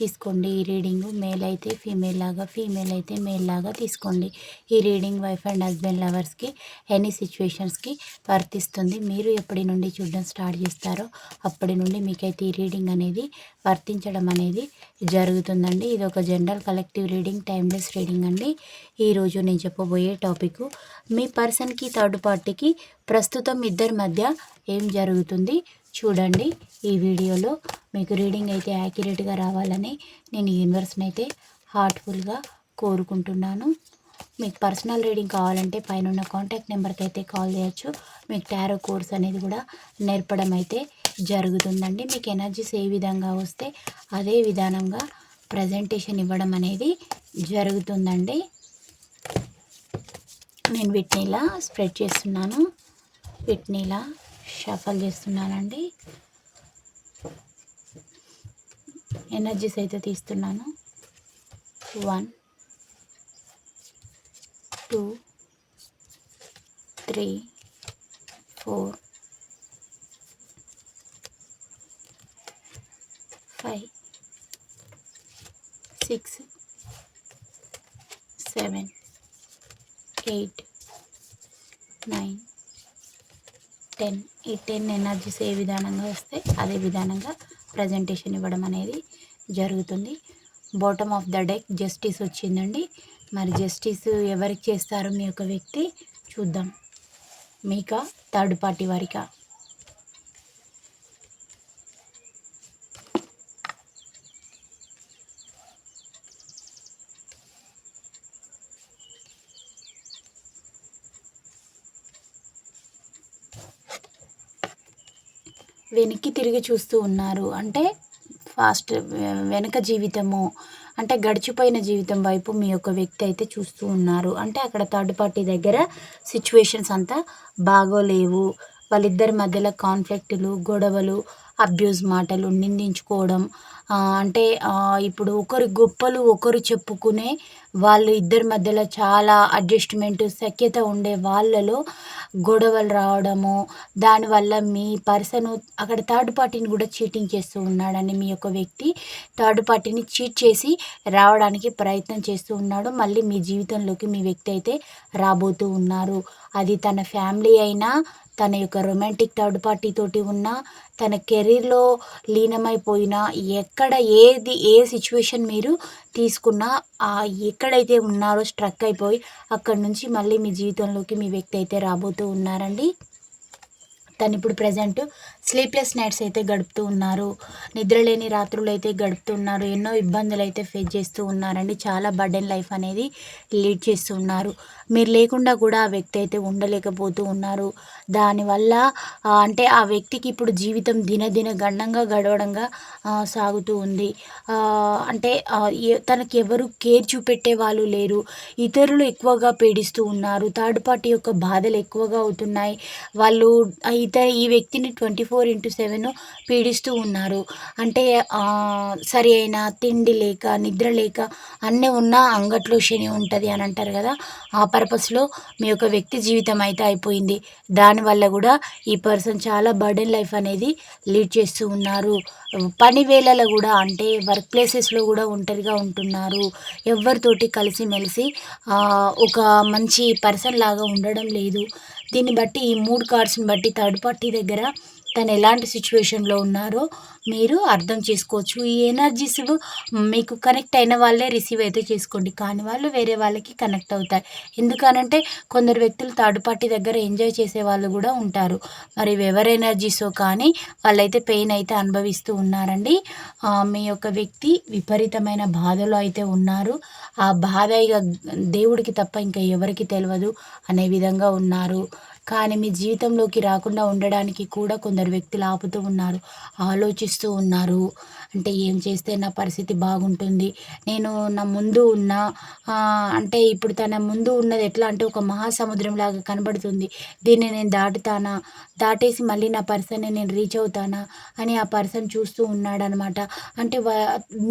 తీసుకోండి. ఈ reading male అయితే ఫీమేల్ లాగా ఫీమేల్ అయితే మేల్ లాగా తీసుకోండి. ఈ రీడింగ్ వైఫ్ అండ్ హస్బెండ్ లవర్స్కి ఎనీ సిచ్యువేషన్స్కి వర్తిస్తుంది. మీరు ఎప్పటి నుండి చూడడం స్టార్ట్ చేస్తారో అప్పటి నుండి మీకైతే ఈ రీడింగ్ అనేది వర్తించడం అనేది జరుగుతుందండి. ఇది ఒక general collective reading timeless reading అండి. ఈరోజు నేను చెప్పబోయే టాపిక్ మీ పర్సన్కి థర్డ్ పార్టీకి ప్రస్తుతం ఇద్దరి మధ్య ఏం జరుగుతుంది? చూడండి ఈ వీడియోలో మీకు రీడింగ్ అయితే యాక్యురేట్గా రావాలని నేను యూనివర్స్ని అయితే హార్ట్ఫుల్గా కోరుకుంటున్నాను. మీకు పర్సనల్ రీడింగ్ కావాలంటే పైన ఉన్న కాంటాక్ట్ నెంబర్కి అయితే కాల్ చేయొచ్చు. మీకు టారో కోర్స్ అనేది కూడా నేర్పడం అయితే జరుగుతుందండి. మీకు ఎనర్జీస్ ఏ విధంగా వస్తే అదే విధానంగా ప్రజెంటేషన్ ఇవ్వడం అనేది జరుగుతుందండి. నేను వీటిని ఇలా స్ప్రెడ్ చేస్తున్నాను. వీటిని ఇలా షఫల్ చేస్తున్నానండి. ఎనర్జీస్ అయితే తీస్తున్నాను. One two three four five six seven eight nine ten ఈ టెన్ ఎనర్జీస్ ఏ విధానంగా వస్తే అదే విధానంగా ప్రజెంటేషన్ ఇవ్వడం అనేది జరుగుతుంది. Bottom of the deck justice వచ్చిందండి. మరి జస్టిస్ ఎవరికి చేస్తారు మీ యొక్క వ్యక్తి? చూద్దాం. మీకా? థర్డ్ పార్టీ వారికా? వెనక్కి తిరిగి చూస్తూ ఉన్నారు. అంటే ఫాస్ట్ వెనక జీవితము అంటే గడిచిపోయిన జీవితం వైపు మీ యొక్క వ్యక్తి అయితే చూస్తూ ఉన్నారు. అంటే అక్కడ థర్డ్ పార్టీ దగ్గర సిచ్యువేషన్స్ అంతా బాగోలేవు. వాళ్ళిద్దరి మధ్యలో కాన్ఫ్లిక్టులు గొడవలు అబ్యూజ్ మాటలు నిందించుకోవడం. అంటే ఇప్పుడు ఒకరి గొప్పలు ఒకరు చెప్పుకునే వాళ్ళు ఇద్దరి మధ్యలో చాలా అడ్జస్ట్మెంట్ సఖ్యత ఉండే వాళ్ళలో గొడవలు రావడము దానివల్ల మీ పర్సన్ అక్కడ థర్డ్ పార్టీని కూడా చీటింగ్ చేస్తూ ఉన్నాడని మీ యొక్క వ్యక్తి థర్డ్ పార్టీని చీట్ చేసి రావడానికి ప్రయత్నం చేస్తూ ఉన్నాడు. మళ్ళీ మీ జీవితంలోకి మీ వ్యక్తి అయితే రాబోతూ ఉన్నారు. అది తన ఫ్యామిలీ అయినా తన యొక్క రొమాంటిక్ థర్డ్ పార్టీ తోటి ఉన్న తన కెరీర్లో లీనమైపోయినా ఎక్కడ ఏది ఏ సిచ్యువేషన్ మీరు తీసుకున్నా ఎక్కడైతే ఉన్నారో స్ట్రక్ అయిపోయి అక్కడ నుంచి మళ్ళీ మీ జీవితంలోకి మీ వ్యక్తి అయితే రాబోతూ ఉన్నారండి. తను ఇప్పుడు ప్రజెంట్ స్లీప్లెస్ నైట్స్ అయితే గడుపుతూ ఉన్నారు. నిద్రలేని రాత్రులు అయితే గడుపుతున్నారు ఎన్నో ఇబ్బందులు అయితే ఫేస్ చేస్తూ ఉన్నారండి. చాలా బర్డెన్ లైఫ్ అనేది లీడ్ చేస్తూ ఉన్నారు. మీరు లేకుండా కూడా ఆ వ్యక్తి అయితే ఉండలేకపోతూ ఉన్నారు. దానివల్ల అంటే ఆ వ్యక్తికి ఇప్పుడు జీవితం దినదిన గండంగా గడవడంగా సాగుతూ ఉంది. అంటే తనకి ఎవరు కేర్ చూపెట్టే వాళ్ళు లేరు. ఇతరులు ఎక్కువగా పీడిస్తూ ఉన్నారు. థర్డ్ పార్టీ యొక్క బాధలు ఎక్కువగా అవుతున్నాయి. వాళ్ళు ఇతర ఈ వ్యక్తిని twenty four four into seven పీడిస్తూ ఉన్నారు. అంటే సరి అయిన తిండి లేక నిద్ర లేక అన్నీ ఉన్నా అంగట్లో శని ఉంటుంది అని అంటారు కదా ఆ పర్పస్లో మీ యొక్క వ్యక్తి జీవితం అయితే అయిపోయింది. దానివల్ల కూడా ఈ పర్సన్ చాలా బర్డెన్ లైఫ్ అనేది లీడ్ చేస్తూ ఉన్నారు. పని వేళలో కూడా అంటే వర్క్ ప్లేసెస్లో కూడా ఒంటరిగా ఉంటున్నారు. ఎవరితోటి కలిసిమెలిసి ఒక మంచి పర్సన్ లాగా ఉండడం లేదు. దీన్ని బట్టి ఈ మూడు కార్డ్స్ని బట్టి థర్డ్ పార్టీ దగ్గర తను ఎలాంటి సిచ్యువేషన్లో ఉన్నారో మీరు అర్థం చేసుకోవచ్చు. ఈ ఎనర్జీస్ మీకు కనెక్ట్ అయిన వాళ్ళే రిసీవ్ అయితే చేసుకోండి. కాని వాళ్ళు వేరే వాళ్ళకి కనెక్ట్ అవుతారు. ఎందుకనంటే కొందరు వ్యక్తులు థర్డ్ పార్టీ దగ్గర ఎంజాయ్ చేసే వాళ్ళు కూడా ఉంటారు. మరి ఎవరి ఎనర్జీసో కానీ వాళ్ళైతే పెయిన్ అయితే అనుభవిస్తూ ఉన్నారండి. మీ యొక్క వ్యక్తి విపరీతమైన బాధలో అయితే ఉన్నారు. ఆ బాధ ఇక దేవుడికి తప్ప ఇంకా ఎవరికి తెలియదు అనే విధంగా ఉన్నారు. కానీ మీ జీవితంలోకి రాకుండా ఉండడానికి కూడా కొందరు వ్యక్తులు ఆపుతూ ఉన్నారు ఆలోచిస్తూ ఉన్నారు. అంటే ఏం చేస్తే నా పరిస్థితి బాగుంటుంది? నేను నా ముందు ఉన్న అంటే ఇప్పుడు తన ముందు ఉన్నది ఎట్లా అంటే ఒక మహాసముద్రం లాగా కనబడుతుంది. దీన్ని నేను దాటుతానా? దాటేసి మళ్ళీ నా పర్సన్ని నేను రీచ్ అవుతానా? అని ఆ పర్సన్ చూస్తూ ఉన్నాడనమాట. అంటే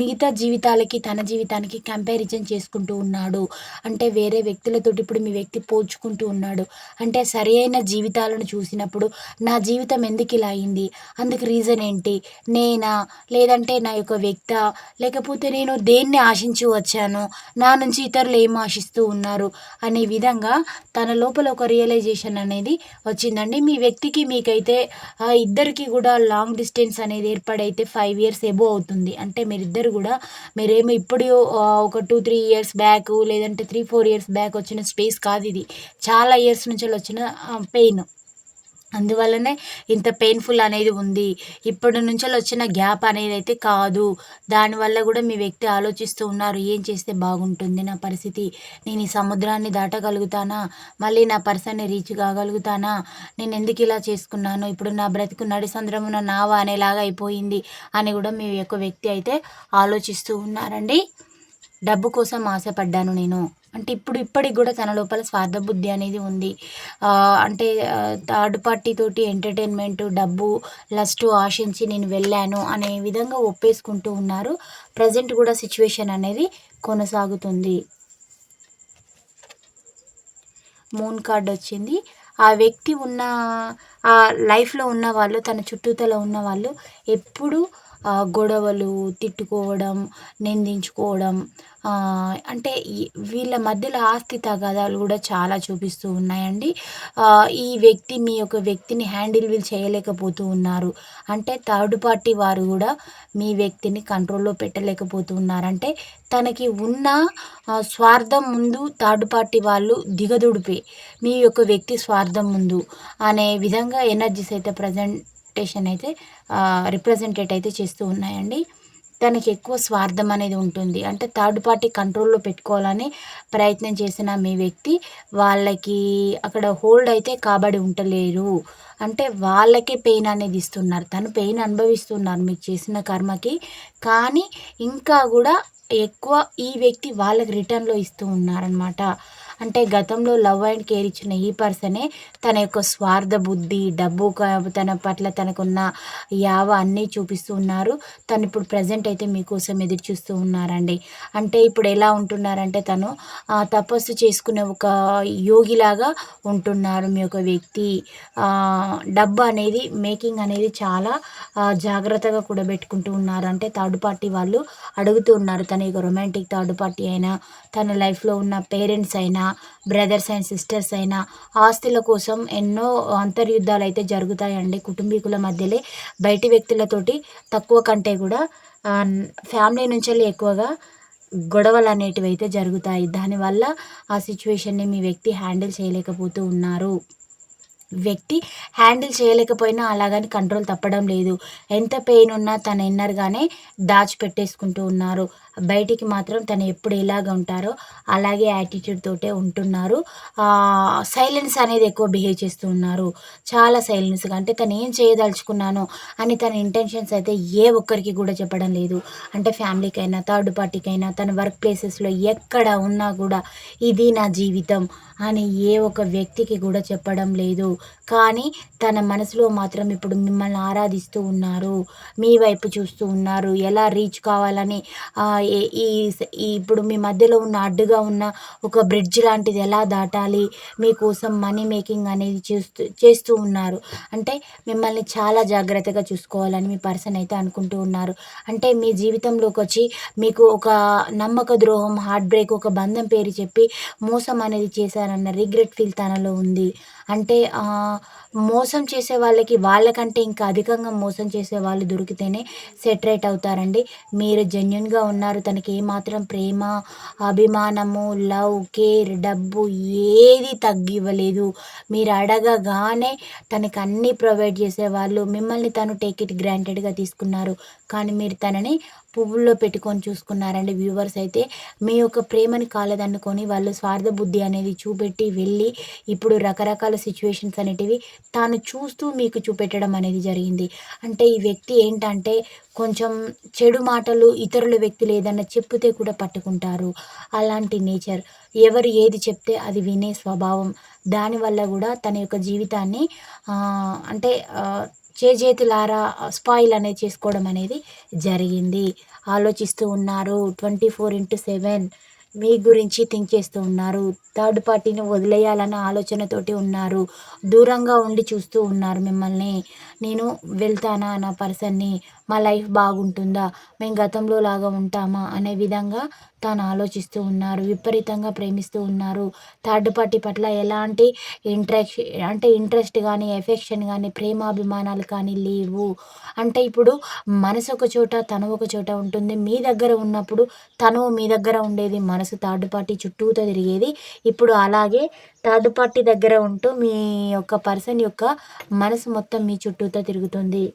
మిగతా జీవితాలకి తన జీవితానికి కంపారిజన్ చేసుకుంటూ ఉన్నాడు. అంటే వేరే వ్యక్తులతోటి ఇప్పుడు మీ వ్యక్తి పోల్చుకుంటూ ఉన్నాడు. అంటే సరి అయిన జీవితాలను చూసినప్పుడు నా జీవితం ఎందుకు ఇలా అయింది? అందుకు రీజన్ ఏంటి? నేనా? లేదంటే నా యొక్క వ్యక్త లేకపోతే నేను దేన్ని ఆశించి వచ్చాను నా నుంచి ఇతరులు ఏం ఆశిస్తూ ఉన్నారు అనే విధంగా తన లోపల ఒక రియలైజేషన్ అనేది వచ్చిందండి. మీ వ్యక్తికి మీకైతే ఇద్దరికి కూడా లాంగ్ డిస్టెన్స్ అనేది ఏర్పడైతే ఫైవ్ ఇయర్స్ ఎబో అవుతుంది. అంటే మీరిద్దరు కూడా మీరేమో ఇప్పుడు ఒక టూ త్రీ ఇయర్స్ బ్యాక్ లేదంటే త్రీ ఫోర్ ఇయర్స్ బ్యాక్ వచ్చిన స్పేస్ కాదు ఇది. చాలా ఇయర్స్ నుంచి వచ్చిన పెయిన్ అందువల్లనే ఇంత పెయిన్ఫుల్ అనేది ఉంది. ఇప్పటి నుంచి వచ్చిన గ్యాప్ అనేది అయితే కాదు. దానివల్ల కూడా మీ వ్యక్తి ఆలోచిస్తూ ఉన్నారు ఏం చేస్తే బాగుంటుంది నా పరిస్థితి? నేను ఈ సముద్రాన్ని దాటగలుగుతానా? మళ్ళీ నా పర్సన్ని రీచ్ కాగలుగుతానా? నేను ఎందుకు ఇలా చేసుకున్నాను? ఇప్పుడు నా బ్రతుకు నడిసంద్రమున నావా అనేలాగా అయిపోయింది అని కూడా మీ యొక్క వ్యక్తి అయితే ఆలోచిస్తూ ఉన్నారండి. డబ్బు కోసం ఆశపడ్డాను నేను. అంటే ఇప్పుడు ఇప్పటికి కూడా తన లోపల స్వార్థ బుద్ధి అనేది ఉంది. అంటే థర్డ్ పార్టీ తోటి ఎంటర్టైన్మెంట్ డబ్బు లస్ట్ ఆశించి నేను వెళ్ళాను అనే విధంగా ఒప్పేసుకుంటూ ఉన్నారు. ప్రజెంట్ కూడా సిచ్యువేషన్ అనేది కొనసాగుతుంది. మూన్ కార్డ్ వచ్చింది. ఆ వ్యక్తి ఉన్న ఆ లైఫ్లో ఉన్న వాళ్ళు తన చుట్టూతల ఉన్న వాళ్ళు ఎప్పుడు గొడవలు తిట్టుకోవడం నిందించుకోవడం అంటే వీళ్ళ మధ్యలో ఆస్తి తగాదాలు కూడా చాలా చూపిస్తూ ఉన్నాయండి. ఈ వ్యక్తి మీ యొక్క వ్యక్తిని హ్యాండిల్ వీల్ చేయలేకపోతూ ఉన్నారు. అంటే థర్డ్ పార్టీ వారు కూడా మీ వ్యక్తిని కంట్రోల్లో పెట్టలేకపోతూ ఉన్నారంటే తనకి ఉన్న స్వార్థం ముందు థర్డ్ పార్టీ వాళ్ళు దిగదుడిపే. మీ యొక్క వ్యక్తి స్వార్థం ముందు అనే విధంగా ఎనర్జీస్ అయితే ప్రజెంట్ ఎక్స్పెక్టేషన్ అయితే రిప్రజెంటేట్ అయితే చేస్తూ ఉన్నాయండి. తనకి ఎక్కువ స్వార్థం అనేది ఉంటుంది. అంటే థర్డ్ పార్టీ కంట్రోల్లో పెట్టుకోవాలని ప్రయత్నం చేసిన మీ వ్యక్తి వాళ్ళకి అక్కడ హోల్డ్ అయితే కాబడి ఉండలేరు. అంటే వాళ్ళకే పెయిన్ అనేది ఇస్తున్నారు. తను పెయిన్ అనుభవిస్తున్నారు మీకు చేసిన కర్మకి. కానీ ఇంకా కూడా ఎక్కువ ఈ వ్యక్తి వాళ్ళకి రిటర్న్లో ఇస్తూ ఉన్నారనమాట అంటే గతంలో లవ్ అండ్ కేర్ ఇచ్చిన ఈ పర్సనే తన యొక్క స్వార్థ బుద్ధి డబ్బు తన పట్ల తనకున్న యావ అన్నీ చూపిస్తూ ఉన్నారు. తను ఇప్పుడు ప్రజెంట్ అయితే మీకోసం ఎదురు చూస్తూ ఉన్నారండి. అంటే ఇప్పుడు ఎలా ఉంటున్నారంటే తను తపస్సు చేసుకునే ఒక యోగిలాగా ఉంటున్నారు మీ యొక్క వ్యక్తి. డబ్బు అనేది మేకింగ్ అనేది చాలా జాగ్రత్తగా కూడా పెట్టుకుంటూ ఉన్నారు. అంటే థర్డ్ పార్టీ వాళ్ళు అడుగుతూ ఉన్నారు తన యొక్క రొమాంటిక్ థర్డ్ పార్టీ అయినా తన లైఫ్లో ఉన్న పేరెంట్స్ అయినా బ్రదర్స్ అండ్ సిస్టర్స్ అయినా ఆస్తుల కోసం ఎన్నో అంతర్యుద్ధాలు అయితే జరుగుతాయండి కుటుంబీకుల మధ్యలే. బయటి వ్యక్తులతోటి తక్కువ కంటే కూడా ఫ్యామిలీ నుంచి ఎక్కువగా గొడవలు అనేటివి అయితే జరుగుతాయి. దానివల్ల ఆ సిచ్యువేషన్ని మీ వ్యక్తి హ్యాండిల్ చేయలేకపోతూ ఉన్నారు. వ్యక్తి హ్యాండిల్ చేయలేకపోయినా అలాగని కంట్రోల్ తప్పడం లేదు. ఎంత పెయిన్ ఉన్నా తన ఇన్నర్గానే దాచిపెట్టేసుకుంటూ ఉన్నారు. బయటికి మాత్రం తను ఎప్పుడు ఎలాగ ఉంటారో అలాగే యాటిట్యూడ్ తోటే ఉంటున్నారు. సైలెన్స్ అనేది ఎక్కువ బిహేవ్ చేస్తూ ఉన్నారు. చాలా సైలెన్స్గా అంటే తను ఏం చేయదలుచుకున్నాను అని తన ఇంటెన్షన్స్ అయితే ఏ ఒక్కరికి కూడా చెప్పడం లేదు. అంటే ఫ్యామిలీకైనా థర్డ్ పార్టీకైనా తన వర్క్ ప్లేసెస్లో ఎక్కడ ఉన్నా కూడా ఇది నా జీవితం అని ఏ ఒక్క వ్యక్తికి కూడా చెప్పడం లేదు. కానీ తన మనసులో మాత్రం ఇప్పుడు మిమ్మల్ని ఆరాధిస్తూ ఉన్నారు. మీ వైపు చూస్తూ ఉన్నారు. ఎలా రీచ్ కావాలని ఈ ఇప్పుడు మీ మధ్యలో ఉన్న అడ్డుగా ఉన్న ఒక బ్రిడ్జ్ లాంటిది ఎలా దాటాలి? మీకోసం మనీ మేకింగ్ అనేది చేస్తూ చేస్తూ ఉన్నారు. అంటే మిమ్మల్ని చాలా జాగ్రత్తగా చూసుకోవాలని మీ పర్సన్ అయితే అనుకుంటూ ఉన్నారు. అంటే మీ జీవితంలోకి వచ్చి మీకు ఒక నమ్మక ద్రోహం హార్ట్ బ్రేక్ ఒక బంధం పేరు చెప్పి మోసం అనేది చేశారన్న రిగ్రెట్ ఫీల్ తనలో ఉంది. అంటే మోసం చేసే వాళ్ళకి వాళ్ళకంటే ఇంకా అధికంగా మోసం చేసే వాళ్ళు దొరికితేనే సెటరేట్ అవుతారండి. మీరు జెన్యున్గా ఉన్నారు. తనకి ఏమాత్రం ప్రేమ అభిమానము లవ్ కేర్ డబ్బు ఏది తగ్గివ్వలేదు. మీరు అడగగానే తనకి అన్నీ ప్రొవైడ్ చేసేవాళ్ళు. మిమ్మల్ని తను టేక్ ఇట్ గ్రాంటెడ్గా తీసుకున్నారు. కానీ మీరు తనని పువ్వుల్లో పెట్టుకొని చూసుకున్నారండి వ్యూవర్స్ అయితే. మీ యొక్క ప్రేమని కాలేదనుకొని వాళ్ళు స్వార్థ బుద్ధి అనేది చూపెట్టి వెళ్ళి ఇప్పుడు రకరకాల సిచ్యువేషన్స్ అనేటివి తాను చూస్తూ మీకు చూపెట్టడం అనేది జరిగింది. అంటే ఈ వ్యక్తి ఏంటంటే కొంచెం చెడు మాటలు ఇతరుల వ్యక్తులు ఏదన్నా చెప్తే కూడా పట్టుకుంటారు. అలాంటి నేచర్ ఎవరు ఏది చెప్తే అది వినే స్వభావం. దానివల్ల కూడా తన యొక్క జీవితాన్ని అంటే చేజేతులారా స్పాయిల్ అనేది చేసుకోవడం అనేది జరిగింది. ఆలోచిస్తూ ఉన్నారు. ట్వంటీ ఫోర్ ఇంటూ సెవెన్ మీ గురించి థింక్ చేస్తూ ఉన్నారు. థర్డ్ పార్టీని వదిలేయాలన్న ఆలోచనతోటి ఉన్నారు. దూరంగా ఉండి చూస్తూ ఉన్నారు మిమ్మల్ని. నేను వెళ్తానా? నా పర్సన్ని. మా లైఫ్ బాగుంటుందా? మేము గతంలో లాగా ఉంటామా? అనే విధంగా తాను ఆలోచిస్తూ ఉన్నారు విపరీతంగా ప్రేమిస్తూ ఉన్నారు. థర్డ్ పార్టీ పట్ల ఎలాంటి ఇంట్రెక్ట్ అంటే ఇంట్రెస్ట్ కానీ ఎఫెక్షన్ కానీ ప్రేమాభిమానాలు కానీ లేవు. అంటే ఇప్పుడు మనసు ఒక చోట తను ఒక చోట ఉంటుంది. మీ దగ్గర ఉన్నప్పుడు తను మీ దగ్గర ఉండేది మనసు. థర్డ్ పార్టీ చుట్టూతో తిరిగేది ఇప్పుడు అలాగే థర్డ్ పార్టీ దగ్గర ఉంటూ మీ యొక్క పర్సన్ యొక్క మనసు మొత్తం మీ చుట్టూతో తిరుగుతుంది.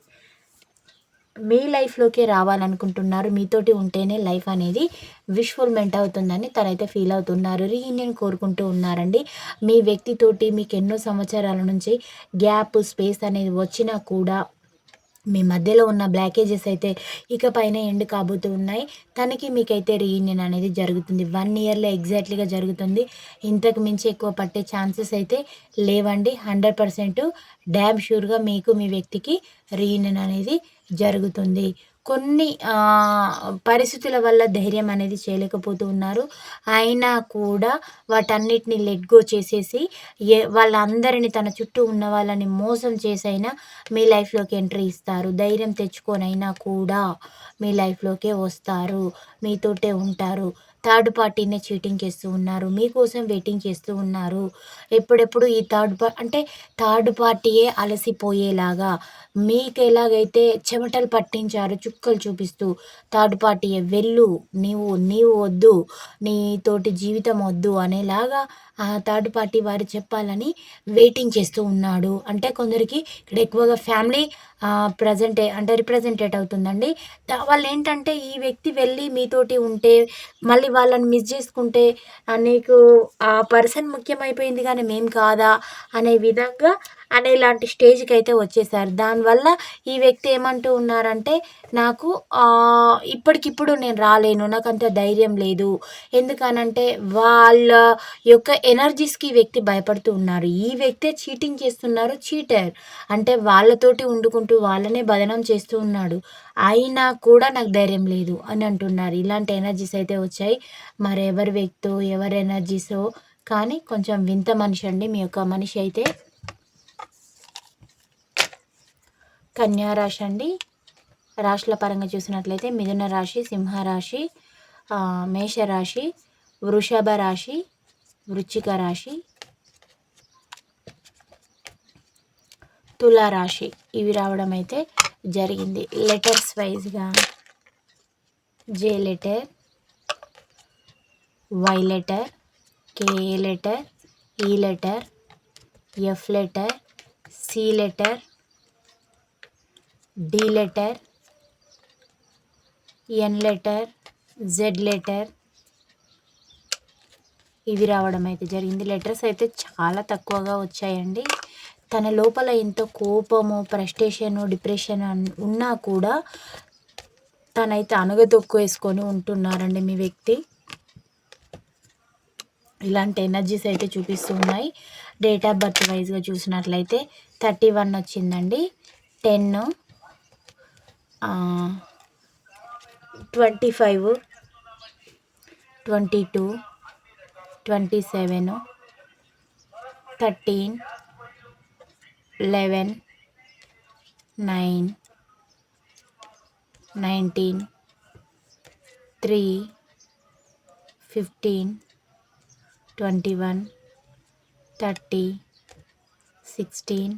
మీ లైఫ్లోకి రావాలనుకుంటున్నారు మీతోటి ఉంటేనే లైఫ్ అనేది విష్ఫుల్మెంట్ అవుతుందని తనైతే ఫీల్ అవుతున్నారు. రీయూనియన్ కోరుకుంటూ ఉన్నారండి. మీ వ్యక్తితోటి మీకు ఎన్నో సంవత్సరాల నుంచి గ్యాప్ స్పేస్ అనేది వచ్చినా కూడా మీ మధ్యలో ఉన్న బ్లాకేజెస్ అయితే ఇకపైన ఎండ్ కాబోతూ ఉన్నాయి. తనకి మీకైతే రీయూనియన్ అనేది జరుగుతుంది. వన్ ఇయర్లో ఎగ్జాక్ట్లీగా జరుగుతుంది. ఇంతకు మించి ఎక్కువ పట్టే ఛాన్సెస్ అయితే లేవండి. హండ్రెడ్ పర్సెంట్ డ్యామ్ షూర్గా మీకు మీ వ్యక్తికి రీయూనియన్ అనేది జరుగుతుంది. కొన్ని పరిస్థితుల వల్ల ధైర్యం అనేది చేయలేకపోతూ ఉన్నారు అయినా కూడా వాటన్నిటిని లెట్ గో చేసేసి ఏ వాళ్ళందరినీ తన చుట్టూ ఉన్న వాళ్ళని మోసం చేసైనా మీ లైఫ్లోకి ఎంట్రీ ఇస్తారు. ధైర్యం తెచ్చుకొనైనా కూడా మీ లైఫ్లోకే వస్తారు. మీతోటే ఉంటారు. థర్డ్ పార్టీనే చీటింగ్ చేస్తూ ఉన్నారు. మీకోసం వెయిటింగ్ చేస్తూ ఉన్నారు. ఎప్పుడెప్పుడు ఈ థర్డ్ పార్టీ అంటే థర్డ్ పార్టీయే అలసిపోయేలాగా మీకు ఎలాగైతే చెమటలు పట్టించారు చుక్కలు చూపిస్తూ థర్డ్ పార్టీ వెళ్ళు నీవు నీవు వద్దు నీతోటి జీవితం వద్దు అనేలాగా ఆ థర్డ్ పార్టీ వారు చెప్పాలని వెయిటింగ్ చేస్తూ ఉన్నాడు. అంటే కొందరికి ఇక్కడ ఎక్కువగా ఫ్యామిలీ ప్రజెంటే అంటే రిప్రజెంటేట్ అవుతుందండి. వాళ్ళు ఏంటంటే ఈ వ్యక్తి వెళ్ళి మీతోటి ఉంటే మళ్ళీ వాళ్ళని మిస్ చేసుకుంటే నీకు ఆ పర్సన్ ముఖ్యమైపోయింది కానీ మేము కాదా అనే విధంగా అనేలాంటి స్టేజ్కి అయితే వచ్చేసారు. దానివల్ల ఈ వ్యక్తి ఏమంటూ ఉన్నారంటే నాకు ఇప్పటికిప్పుడు నేను రాలేను. నాకు అంత ధైర్యం లేదు. ఎందుకనంటే వాళ్ళ యొక్క ఎనర్జీస్కి వ్యక్తి భయపడుతూ ఉన్నారు. ఈ వ్యక్తే చీటింగ్ చేస్తున్నారు చీటర్. అంటే వాళ్ళతోటి వండుకుంటూ వాళ్ళనే బదనం చేస్తూ ఉన్నాడు. అయినా కూడా నాకు ధైర్యం లేదు అని అంటున్నారు. ఇలాంటి ఎనర్జీస్ అయితే వచ్చాయి. మరెవరి వ్యక్తో ఎవరి ఎనర్జీసో కానీ కొంచెం వింత మనిషి అండి. మీ యొక్క మనిషి అయితే కన్యారాశి అండి. రాశుల పరంగా చూసినట్లయితే మిథున రాశి సింహరాశి మేషరాశి వృషభ రాశి వృచ్చిక రాశి తులారాశి ఇవి రావడం అయితే జరిగింది. లెటర్స్ వైజ్గా J letter Y letter K letter E letter F letter C letter D letter N letter Z letter. ఇవి రావడం అయితే జరిగింది. లెటర్స్ అయితే చాలా తక్కువగా వచ్చాయండి. తన లోపల ఎంత కోపము ఫ్రస్ట్రేషను డిప్రెషన్ ఉన్నా కూడా తనైతే అనగదొక్కు వేసుకొని ఉంటున్నారండి మీ వ్యక్తి. ఇలాంటి ఎనర్జీస్ అయితే చూపిస్తూ ఉన్నాయి. డేట్ ఆఫ్ బర్త్ వైజ్గా చూసినట్లయితే థర్టీ వన్ వచ్చిందండి. Ten twenty five twenty two twenty seven thirteen eleven nine nineteen three fifteen twenty one thirty sixteen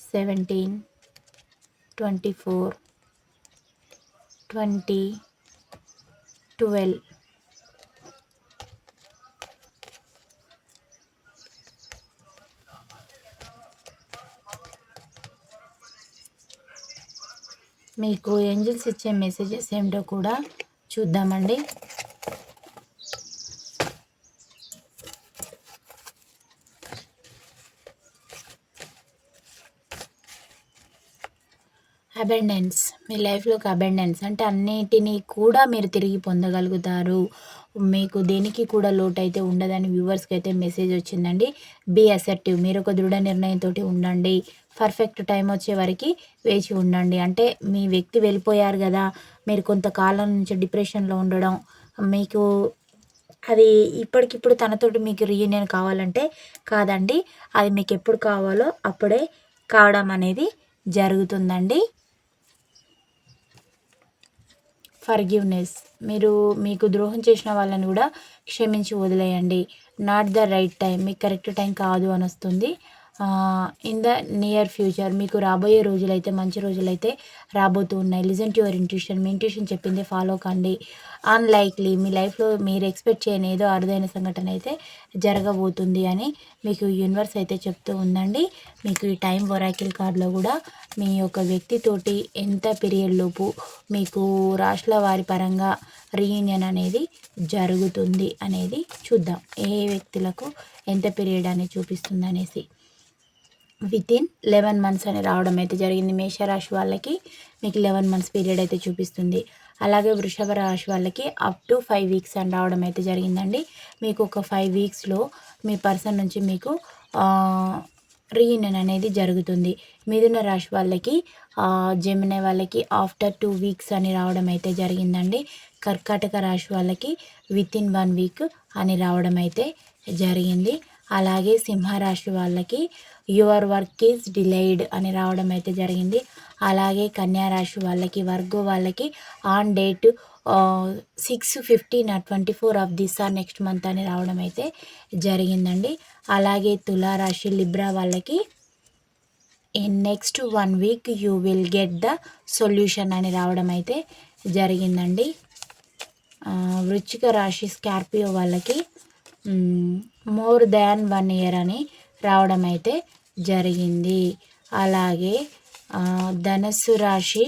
seventeen twenty four twenty twelve. మీకు ఏంజిల్స్ ఇచ్చే మెసేజెస్ ఏమిటో కూడా చూద్దామండి. అబెండెన్స్ మీ లైఫ్లోకి అబెండెన్స్ అంటే అన్నిటినీ కూడా మీరు తిరిగి పొందగలుగుతారు. మీకు దేనికి కూడా లోటు అయితే ఉండదని వ్యూవర్స్కి అయితే మెసేజ్ వచ్చిందండి. బీ అసెప్టివ్ మీరు ఒక దృఢ నిర్ణయంతో ఉండండి. పర్ఫెక్ట్ టైం వచ్చే వరకు వేచి ఉండండి. అంటే మీ వ్యక్తి వెళ్ళిపోయారు కదా. మీరు కొంతకాలం నుంచి డిప్రెషన్లో ఉండడం మీకు అది ఇప్పటికిప్పుడు తనతోటి మీకు రీయూనియన్ కావాలంటే కాదండి. అది మీకు ఎప్పుడు కావాలో అప్పుడే కావడం అనేది జరుగుతుందండి. ఫర్గివ్నెస్ మీరు మీకు ద్రోహం చేసిన వాళ్ళని కూడా క్షమించి వదిలేయండి. నాట్ ద రైట్ టైం మీకు కరెక్ట్ టైం కాదు అని వస్తుంది. ఇన్ ద నియర్ ఫ్యూచర్ మీకు రాబోయే రోజులైతే మంచి రోజులైతే రాబోతూ ఉన్నాయి. లిజన్ టు యువర్ ఇంట్యూషన్ మీ ఇంట్యూషన్ చెప్పింది ఫాలో కండి. అన్లైక్లీ మీ లైఫ్లో మీరు ఎక్స్పెక్ట్ చేయని ఏదో అరుదైన సంఘటన అయితే జరగబోతుంది అని మీకు యూనివర్స్ అయితే చెప్తూ ఉందండి. మీకు ఈ టైం వొరాకిల్ కార్డులో కూడా మీ యొక్క వ్యక్తితోటి ఎంత పీరియడ్ లోపు మీకు రాష్ట్ర వారి పరంగా రీయూనియన్ అనేది జరుగుతుంది అనేది చూద్దాం. ఏ వ్యక్తులకు ఎంత పీరియడ్ అనేది చూపిస్తుంది అనేసి. విత్ ఇన్ లెవెన్ మంత్స్ అని రావడం అయితే జరిగింది. మేషరాశి వాళ్ళకి మీకు లెవెన్ మంత్స్ పీరియడ్ అయితే చూపిస్తుంది. అలాగే వృషభ రాశి వాళ్ళకి అప్ టు ఫైవ్ వీక్స్ అని రావడం అయితే జరిగిందండి. మీకు ఒక ఫైవ్ వీక్స్లో మీ పర్సన్ నుంచి మీకు రీయూనియన్ అనేది జరుగుతుంది. మిథున రాశి వాళ్ళకి జమిన వాళ్ళకి ఆఫ్టర్ టూ వీక్స్ అని రావడం అయితే జరిగిందండి. కర్కాటక రాశి వాళ్ళకి విత్ ఇన్ వన్ వీక్ అని రావడం అయితే జరిగింది. అలాగే సింహరాశి వాళ్ళకి యువర్ వర్క్ ఈజ్ డిలేయిడ్ అని రావడం అయితే జరిగింది. అలాగే కన్యారాశి వాళ్ళకి వర్గో వాళ్ళకి on date six fifteen twenty four of this or next month అని రావడం అయితే జరిగిందండి. అలాగే తులారాశి లిబ్రా వాళ్ళకి in next one week you will get the solution అని రావడం అయితే జరిగిందండి. వృచ్చిక రాశి స్కార్పియో వాళ్ళకి మోర్ దాన్ వన్ ఇయర్ అని రావడం అయితే జరిగింది. అలాగే ధనస్సు రాశి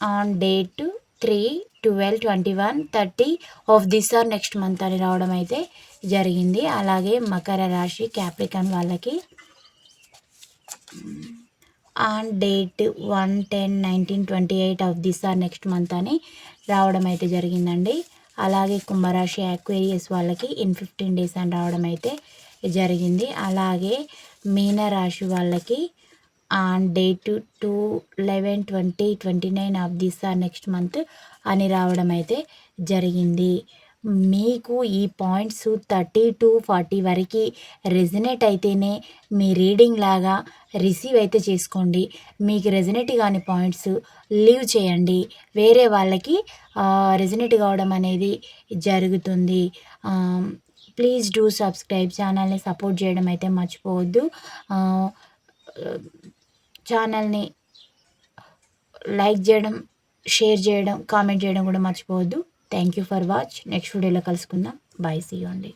on date three twelve twenty one thirty of this or next month అని రావడం అయితే జరిగింది. అలాగే మకర రాశి క్యాప్రికన్ వాళ్ళకి. On date one ten nineteen twenty eight of this or next month అని రావడం అయితే జరిగిందండి. అలాగే కుంభరాశి అక్వేరియస్ వాళ్ళకి ఇన్ ఫిఫ్టీన్ డేస్ అని రావడం అయితే జరిగింది. అలాగే మీనరాశి వాళ్ళకి on date two eleven twenty twenty nine of this next month అని రావడం అయితే జరిగింది. మీకు ఈ పాయింట్స్ థర్టీ టు ఫార్టీ వరకు రెజినేట్ అయితేనే మీ రీడింగ్ లాగా రిసీవ్ అయితే చేసుకోండి. మీకు రెజినేట్ కాని పాయింట్స్ లీవ్ చేయండి. వేరే వాళ్ళకి రెజినేట్ కావడం అనేది జరుగుతుంది. Please do subscribe. ఛానల్ని సపోర్ట్ చేయడం అయితే మర్చిపోవద్దు. ఛానల్ని లైక్ చేయడం షేర్ చేయడం కామెంట్ చేయడం కూడా మర్చిపోవద్దు. Thank you for watch next వీడియోలో కలుసుకుందాం. బాయ్ సీ అండి